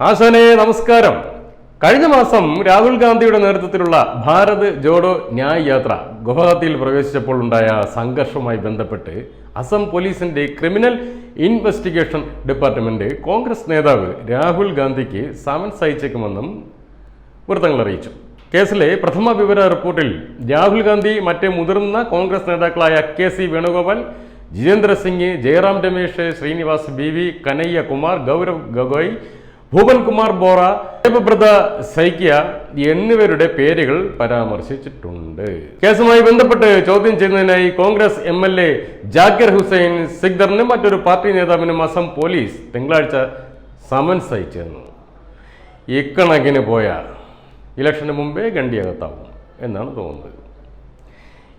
ആശാനെ നമസ്കാരം. കഴിഞ്ഞ മാസം രാഹുൽ ഗാന്ധിയുടെ നേതൃത്വത്തിലുള്ള ഭാരത് ജോഡോ ന്യായ് യാത്ര ഗുവാഹത്തിയിൽ പ്രവേശിച്ചപ്പോൾ ഉണ്ടായ സംഘർഷവുമായി ബന്ധപ്പെട്ട് അസം പോലീസിന്റെ ക്രിമിനൽ ഇൻവെസ്റ്റിഗേഷൻ ഡിപ്പാർട്ട്മെന്റ് കോൺഗ്രസ് നേതാവ് രാഹുൽ ഗാന്ധിക്ക് സമൻസ് അയച്ചേക്കുമെന്നും വൃത്തങ്ങൾ അറിയിച്ചു. കേസിലെ പ്രഥമ വിവര റിപ്പോർട്ടിൽ രാഹുൽ ഗാന്ധി മറ്റ് മുതിർന്ന കോൺഗ്രസ് നേതാക്കളായ K C Venugopal Jitendra Singh Jairam Ramesh Srinivas B V Kanhaiya Kumar Gaurav Gogoi Bhupen Kumar Borah Debabrata Saikia എന്നിവരുടെ പേരുകൾ പരാമർശിച്ചിട്ടുണ്ട്. കേസുമായി ബന്ധപ്പെട്ട് ചോദ്യം ചെയ്യുന്നതിനായി Congress M L A Jakir Hussain സിഗ്ദറിനും മറ്റൊരു പാർട്ടി നേതാവിനും അസം പോലീസ് തിങ്കളാഴ്ച സമൻസ് അയച്ചിരുന്നു ഇക്കണക്കിന് പോയാൽ ഇലക്ഷന് മുമ്പേ ഗണ്ടിയകത്താവും എന്നാണ് തോന്നുന്നത്.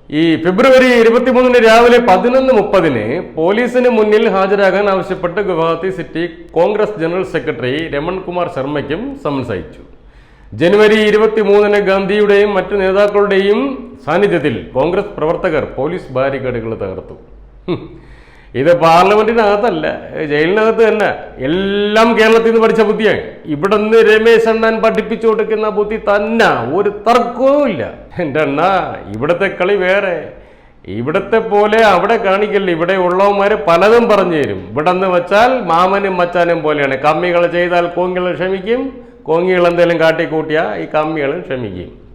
ഈ ഫെബ്രുവരി ഇരുപത്തിമൂന്നിന് രാവിലെ പതിനൊന്ന് മുപ്പതിന് പോലീസിന് മുന്നിൽ ഹാജരാകാൻ ആവശ്യപ്പെട്ട് Guwahati city Congress general secretary Ramankumar ശർമ്മയ്ക്കും summons അയച്ചു ജനുവരി ഇരുപത്തിമൂന്നിന് ഗാന്ധിയുടെയും മറ്റു നേതാക്കളുടെയും സാന്നിധ്യത്തിൽ കോൺഗ്രസ് പ്രവർത്തകർ പോലീസ് ബാരിക്കേഡുകൾ തകർത്തു. ഇത് പാർലമെന്റിനകത്തല്ല ജയിലിനകത്ത് തന്നെ. എല്ലാം കേരളത്തിൽ നിന്ന് പഠിച്ച ബുദ്ധിയാണ് ഇവിടെ നിന്ന് രമേശ് അണ്ണൻ പഠിപ്പിച്ചു കൊടുക്കുന്ന ബുദ്ധി തന്നെ. ഒരു തർക്കവും ഇല്ല. എന്റെ അണ്ണ ഇവിടുത്തെ കളി വേറെ. ഇവിടത്തെ പോലെ അവിടെ കാണിക്കല്ലേ ഇവിടെ ഉള്ളവന്മാര് പലതും പറഞ്ഞു തരും. ഇവിടെ നിന്ന് വെച്ചാൽ മാമനും മച്ചാനും പോലെയാണ്. കമ്മികൾ ചെയ്താൽ കോങ്ങികൾ ക്ഷമിക്കും കോങ്ങികൾ എന്തെങ്കിലും കാട്ടിക്കൂട്ടിയാൽ ഈ കമ്മികളും ക്ഷമിക്കും.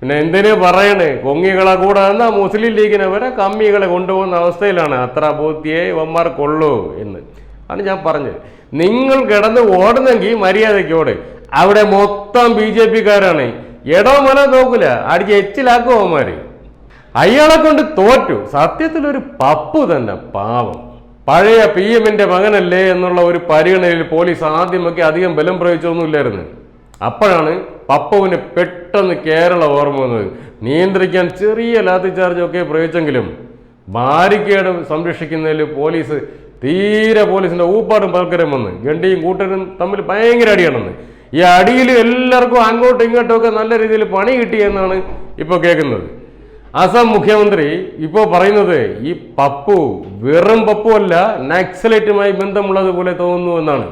പിന്നെ എന്തിനു പറയണേ? കൊങ്ങികളെ കൂടെ എന്നാ മുസ്ലിം ലീഗിനെ വരെ കമ്മികളെ കൊണ്ടുപോകുന്ന അവസ്ഥയിലാണ്. അത്ര ബോധ്യേ കൊള്ളൂ എന്ന്. ആണ് ഞാൻ പറഞ്ഞത്. നിങ്ങൾ കിടന്ന് ഓടുന്നെങ്കിൽ മര്യാദയ്ക്ക് ഓട് അവിടെ മൊത്തം ബി ജെ പിക്കാരാണ്. എടോ മല നോക്കൂല. അടിച്ച് എച്ചിലാക്കും അവന്മാര്. അയാളെ കൊണ്ട് തോറ്റു. സത്യത്തിൽ ഒരു പപ്പു തന്നെ പാവം. പഴയ പി എമ്മിന്റെ മകനല്ലേ എന്നുള്ള ഒരു പരിഗണനയിൽ പോലീസ് ആദ്യമൊക്കെ അധികം ബലം പ്രയോഗിച്ചൊന്നുമില്ലായിരുന്നു. അപ്പോഴാണ് പപ്പുവിന് പെട്ടെന്ന് കേരള ഓർമ്മ വന്നത്. നിയന്ത്രിക്കാൻ ചെറിയ ലാത്തി ചാർജ് ഒക്കെ പ്രയോഗിച്ചെങ്കിലും ബാരിക്കേഡ് സംരക്ഷിക്കുന്നതിൽ പോലീസ് തീരെ പോലീസിന്റെ ഊപ്പാടും പൽക്കരം വന്ന് ഗണ്ടിയും കൂട്ടരും തമ്മിൽ ഭയങ്കര അടിയാണെന്ന്. ഈ അടിയിൽ എല്ലാവർക്കും അങ്ങോട്ടും ഇങ്ങോട്ടും ഒക്കെ നല്ല രീതിയിൽ പണി കിട്ടിയെന്നാണ് ഇപ്പോൾ കേൾക്കുന്നത്. അസം മുഖ്യമന്ത്രി ഇപ്പോൾ പറയുന്നത് ഈ പപ്പു വെറും പപ്പു അല്ല നക്സലൈറ്റുമായി ബന്ധമുള്ളതുപോലെ തോന്നുന്നു എന്നാണ്.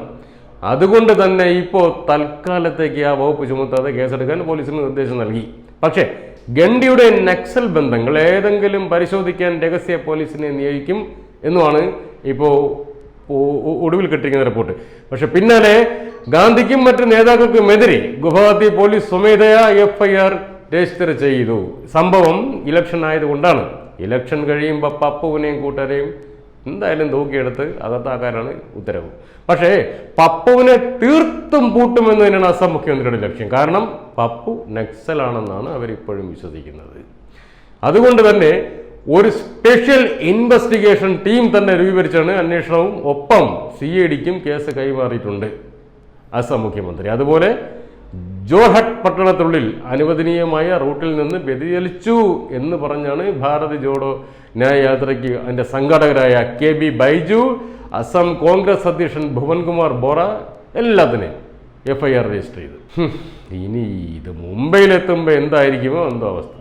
അതുകൊണ്ട് തന്നെ ഇപ്പോൾ തൽക്കാലത്തേക്ക് ആ വകുപ്പ് ചുമത്താതെ കേസെടുക്കാൻ പോലീസിന് നിർദ്ദേശം നൽകി. പക്ഷേ ഗണ്ടിയുടെ നക്സൽ ബന്ധങ്ങൾ ഏതെങ്കിലും പരിശോധിക്കാൻ രഹസ്യ പോലീസിനെ നിയോഗിക്കും എന്നുമാണ് ഇപ്പോൾ ഒടുവിൽ കിട്ടിയിരിക്കുന്ന റിപ്പോർട്ട്. പക്ഷെ പിന്നാലെ ഗാന്ധിക്കും മറ്റ് നേതാക്കൾക്കുമെതിരെ ഗുവാഹത്തി പോലീസ് സ്വമേധയാ എഫ് ഐ ആർ രജിസ്റ്റർ ചെയ്തു. സംഭവം ഇലക്ഷൻ ആയതുകൊണ്ടാണ്. ഇലക്ഷൻ കഴിയുമ്പോൾ പപ്പുവിനെയും കൂട്ടരെയും എന്തായാലും തൂക്കിയെടുത്ത് അകത്താക്കാനാണ് ഉത്തരവ്. പക്ഷേ പപ്പുവിനെ തീർത്തും പൂട്ടുമെന്ന് തന്നെയാണ് അസം മുഖ്യമന്ത്രിയുടെ ലക്ഷ്യം. കാരണം പപ്പു നക്സലാണെന്നാണ് അവരിപ്പോഴും വിശ്വസിക്കുന്നത്. അതുകൊണ്ട് തന്നെ ഒരു സ്പെഷ്യൽ ഇൻവെസ്റ്റിഗേഷൻ ടീം തന്നെ രൂപീകരിച്ചാണ് അന്വേഷണവും. ഒപ്പം സി ഡിക്കും കേസ് കൈമാറിയിട്ടുണ്ട് അസം മുഖ്യമന്ത്രി. അതുപോലെ ജോർഹട്ട് പട്ടണത്തിനുള്ളിൽ അനുവദനീയമായ റൂട്ടിൽ നിന്ന് വ്യതിചലിച്ചു എന്ന് പറഞ്ഞാണ് ഭാരത് ജോഡോ ന്യായ യാത്രയ്ക്ക് അതിന്റെ സംഘാടകരായ K B Baiju Assam Congress അധ്യക്ഷൻ ഭുവൻകുമാർ ബോറ എല്ലാത്തിനെയും എഫ് ഐ ആർ രജിസ്റ്റർ ചെയ്തു. ഇനി ഇത് മുംബൈയിലെത്തുമ്പോൾ എന്തായിരിക്കുമോ എന്തോ അവസ്ഥ.